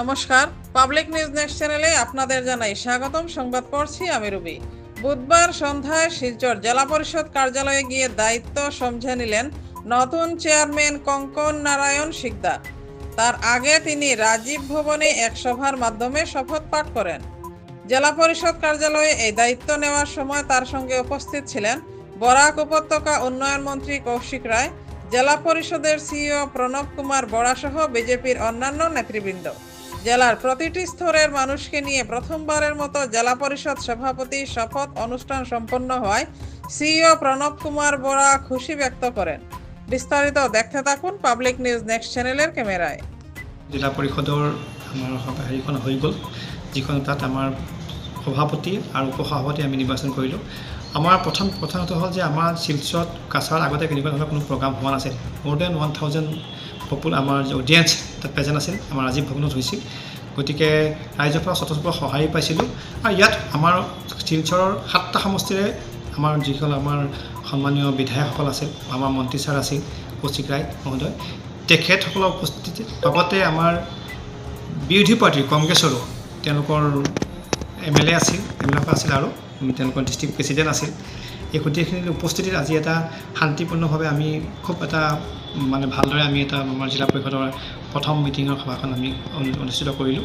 নমস্কার। Public news next চ্যানেলে আপনাদের জানাই স্বাগতম। সংবাদ পড়ছি আমি রুবি। বুধবার সন্ধ্যায় শিলচর জেলা পরিষদ কার্যালয়ে গিয়ে দায়িত্ব সমঝে নিলেন নতুন চেয়ারম্যান কঙ্কন নারায়ণ শিকদার। তার আগে তিনি রাজীব ভবনে এক সভার মাধ্যমে শপথ পাঠ করেন। জেলা পরিষদ কার্যালয়ে এই দায়িত্ব নেওয়ার সময় তার সঙ্গে উপস্থিত ছিলেন বরাক উপত্যকা উন্নয়ন মন্ত্রী কৌশিক রায়, জেলা পরিষদের সিইও প্রণব কুমার বড়াসহ বিজেপির অন্যান্য নেতৃবৃন্দ। জেলার প্রতিটি স্তরের মানুষকে নিয়ে প্রথমবারের মতো জেলা পরিষদ সভাপতি শপথ অনুষ্ঠান সম্পন্ন হওয়ায় সিইও প্রণব কুমার বড়া খুশি ব্যক্ত করেন। বিস্তারিত দেখতে থাকুন পাবলিক নিউজ নেক্সট চ্যানেলের ক্যামেরায়। জিলা পৰিষদৰ আমাৰ হেৰিখন হৈ গ'ল, যিখন তাত আমাৰ সভাপতি আৰু উপসভাপতি আমি নিৰ্বাচন কৰিলোঁ। আমাৰ প্ৰথম প্ৰথমত হ'ল যে আমাৰ শিলচৰত কাছাৰ আগতে কেনেকুৱা ধৰণৰ কোনো প্ৰগ্ৰাম হোৱা নাছিল। মোৰ দেন ওৱান থাউজেণ্ড পপুল আমাৰ যে অডিয়েঞ্চ তাত প্ৰেজেণ্ট আছিল, আমাৰ ৰাজীৱ ভৱনত হৈছিল। গতিকে ৰাইজৰ পৰা স্বতঃস্ফূৰ্ত সঁহাৰি পাইছিলোঁ। আৰু ইয়াত আমাৰ শিলচৰৰ সাতটা সমষ্টিৰে আমাৰ যিসকল আমাৰ সন্মানীয় বিধায়কসকল আছিল আমাৰ মন্ত্ৰী ছাৰ আছিল, কৌশিক ৰায় মহোদয়, তেখেতসকলৰ উপস্থিতিত লগতে আমাৰ বিৰোধী পাৰ্টীৰ কংগ্ৰেছৰো তেওঁলোকৰ এম এল এ আছিল, এম এল এ আছিল আৰু তেওঁলোকৰ ডিষ্ট্ৰিক্ট প্ৰেচিডেণ্ট আছিল। এই গোটেইখিনিৰ উপস্থিতিত আজি এটা শান্তিপূৰ্ণভাৱে আমি খুব এটা মানে ভালদৰে আমি এটা আমাৰ জিলা পৰিষদৰ প্ৰথম মিটিঙৰ সভাখন আমি অনুষ্ঠিত কৰিলোঁ।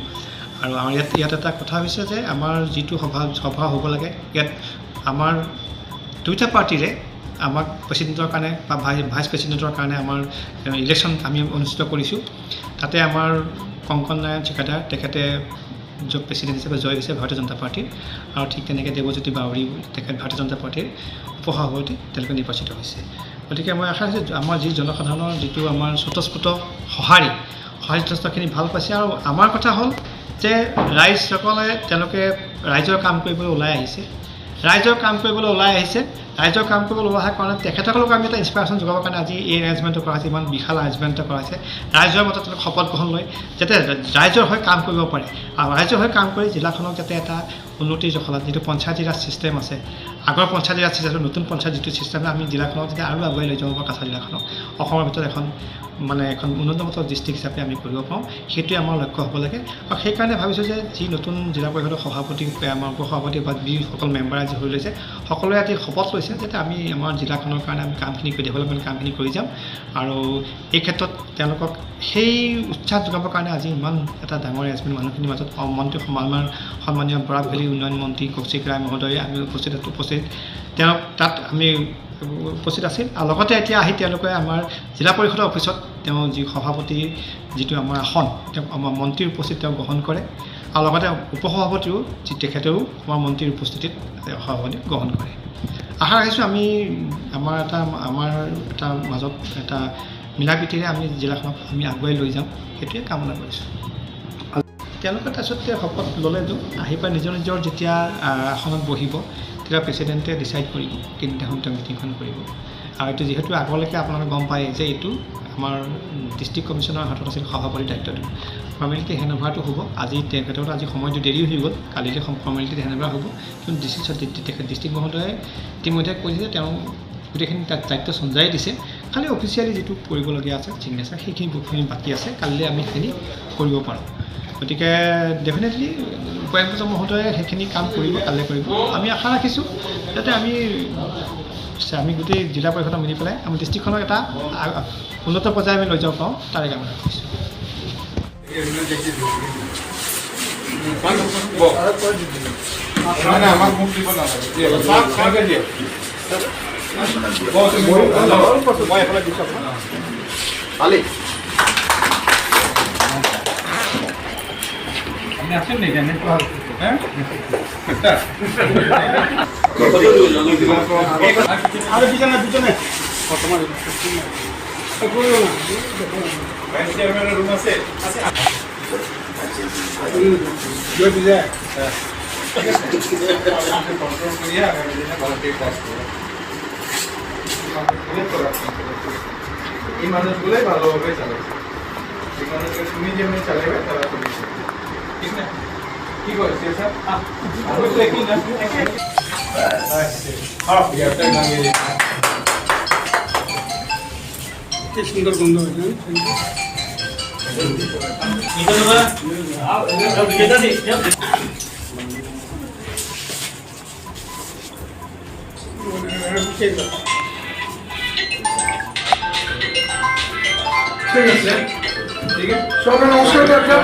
আৰু আমাৰ ইয়াত ইয়াত এটা কথা হৈছে যে আমাৰ যিটো সভা সভা হ'ব লাগে, ইয়াত আমাৰ দুয়োটা পাৰ্টীৰে আমাক প্ৰেচিডেণ্টৰ কাৰণে বা ভাই, ভাইচ প্ৰেচিডেণ্টৰ কাৰণে আমাৰ ইলেকশ্যন আমি অনুষ্ঠিত কৰিছোঁ। তাতে আমাৰ কংকন নাৰায়ণ ঠিকাদাৰ, তেখেতে প্ৰেচিডেণ্ট হিচাপে জয় হৈছে ভাৰতীয় জনতা পাৰ্টীৰ। আৰু ঠিক তেনেকৈ দেৱজ্যোতি বাউৰী, তেখেত ভাৰতীয় জনতা পাৰ্টীৰ উপসভাপতি, তেওঁলোকে নিৰ্বাচিত হৈছে। গতিকে মই আশা কৰিছোঁ আমাৰ যি জনসাধাৰণৰ যিটো আমাৰ স্বতঃস্ফূৰ্ত সঁহাৰি সঁহাৰি যথেষ্টখিনি ভালো পাইছে আৰু আমাৰ কথা হ'ল যে ৰাইজসকলে তেওঁলোকে ৰাইজৰ কাম কৰিবলৈ ওলাই আহিছে। ৰাইজৰ কাম কৰিবলৈ ওলাই আহিছে। ৰাইজৰ কাম ওলাই অহাৰ কাৰণে তেখেতসকলক আমি এটা ইনস্পিৰেশ্যন যোগাবৰ কাৰণে আজি এই এৰেঞ্জমেণ্টটো কৰা হৈছে ইমান বিশাল এৰেঞ্জমেণ্ট কৰা হৈছে ৰাইজৰ মতে তেওঁলোক শপত গ্ৰহণ লৈ যাতে ৰাইজৰ হৈ কাম কৰিব পাৰে। আৰু ৰাইজৰ হৈ কাম কৰি জিলাখনক যাতে এটা উন্নতিৰ জখলাত, যিটো পঞ্চায়তী ৰাজ ছিষ্টেম আছে, আগৰ পঞ্চায়তী ৰাজ ছিষ্টেম নতুন পঞ্চায়ত যিটো ছিষ্টেম আমি জিলাখনক যাতে আৰু আগুৱাই লৈ যাব পাৰোঁ কাছাৰ জিলাখনক। অসমৰ ভিতৰত এখন মানে এখন উন্নতমানৰ ডিষ্ট্ৰিক্ট হিচাপে আমি কৰিব পাৰোঁ, সেইটোৱে আমাৰ লক্ষ্য হ'ব লাগে। আৰু সেইকাৰণে ভাবিছোঁ যে যি নতুন জিলা পৰিষদৰ সভাপতি, আমাৰ উপসভাপতি বা যিসকল মেম্বাৰ আজি হৈ লৈছে, সকলোৱে আজি শপত লৈছে। যাতে আমি আমাৰ জিলাখনৰ কাৰণে আমি কামখিনি কৰি ডেভেলপমেণ্ট কামখিনি কৰি যাম। আৰু এই ক্ষেত্ৰত তেওঁলোকক সেই উৎসাহ যোগাবৰ কাৰণে আজি ইমান এটা ডাঙৰ এৰেঞ্জমেণ্ট মানুহখিনিৰ মাজত মন্ত্ৰী আমাৰ সন্মানীয় বৰাক ভেলী উন্নয়ন মন্ত্ৰী কৌশিক ৰায় মহোদয়ে আমি উপস্থিত উপস্থিত। তেওঁক তাত আমি উপস্থিত আছিল। আৰু লগতে এতিয়া আহি তেওঁলোকে আমাৰ জিলা পৰিষদৰ অফিচত তেওঁ যি সভাপতি, যিটো আমাৰ আসন, তেওঁ আমাৰ মন্ত্ৰীৰ উপস্থিত তেওঁ গ্ৰহণ কৰে আৰু লগতে উপসভাপতিও, যি তেখেতেও আমাৰ মন্ত্ৰীৰ উপস্থিতিত সভাপতি গ্ৰহণ কৰে। আশা ৰাখিছোঁ আমি আমাৰ এটা আমাৰ এটা মাজত এটা মিলা প্ৰীতিৰে আমি জিলাখনক আমি আগুৱাই লৈ যাম, সেইটোৱে কামনা কৰিছোঁ। তেওঁলোকে তাৰপিছত শপত ল'লেতো আহি পাই নিজৰ নিজৰ যেতিয়া আসনত বহিব, তেতিয়া প্ৰেচিডেণ্টে ডিচাইড কৰিব কোনদিনাখন তেওঁ মিটিংখন কৰিব। আৰু এইটো যিহেতু আগলৈকে আপোনালোকে গম পায় যে এইটো আমাৰ ডিষ্ট্ৰিক্ট কমিশ্যনৰ হাতত আছিল সভাপতিৰ দায়িত্বটো। ফৰ্মেলিটি হেণ্ডঅভাৰটো হ'ব। আজি তেখেতৰ আজি সময়টো দেৰি হৈ গ'ল। কালিলৈ ফৰ্মেলিটি হেণ্ডঅভাৰ হ'ব। কিন্তু ডিষ্ট্ৰিক্ট তেখেত ডিষ্ট্ৰিক্ট মহোদয়ে ইতিমধ্যে কৈছে যে তেওঁ গোটেইখিনি দায়িত্ব চঞ্জাই দিছে। খালি অফিচিয়েলি যিটো কৰিবলগীয়া আছে ছিগনেচাৰ সেইখিনি বাকী আছে। কালিলৈ আমি সেইখিনি কৰিব পাৰোঁ। গতিকে ডেফিনেটলি উপায়ুক্ত মহোদয়ে সেইখিনি কাম কৰিব কাইলৈ কৰিব। আমি আশা ৰাখিছোঁ যাতে আমি আমি গোটেই জিলা পৰিষদক মিলি পেলাই আমি ডিষ্ট্ৰিক্টখনক এটা উন্নত পৰ্যায়ে আমি লৈ যাব পাৰোঁ, তাৰে কামনা কৰিছোঁ। আমার আপনি নি হ্যাঁ? আরে পিছনে পিছনে ভাইস চেয়ারম্যানের রুম আছে। কন্ট্রোল করিয়া ভালো কাজ করব এই মানুষগুলোই ভালোভাবে চালাচ্ছে। এই মানুষকে তুমি যেমনি চালাবে তারা ঠিক না কি কৰিছে স্যার আহ আমি তো একই না একই আহ ইয়াতে নাঙ্গে কি সুন্দর গন্ধ হয়েছে নিকল বাবা আপ এটা যেটা দিস ঠিক আছে নমস্কার দরকার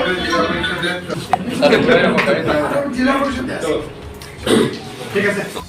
ঠিক আছে।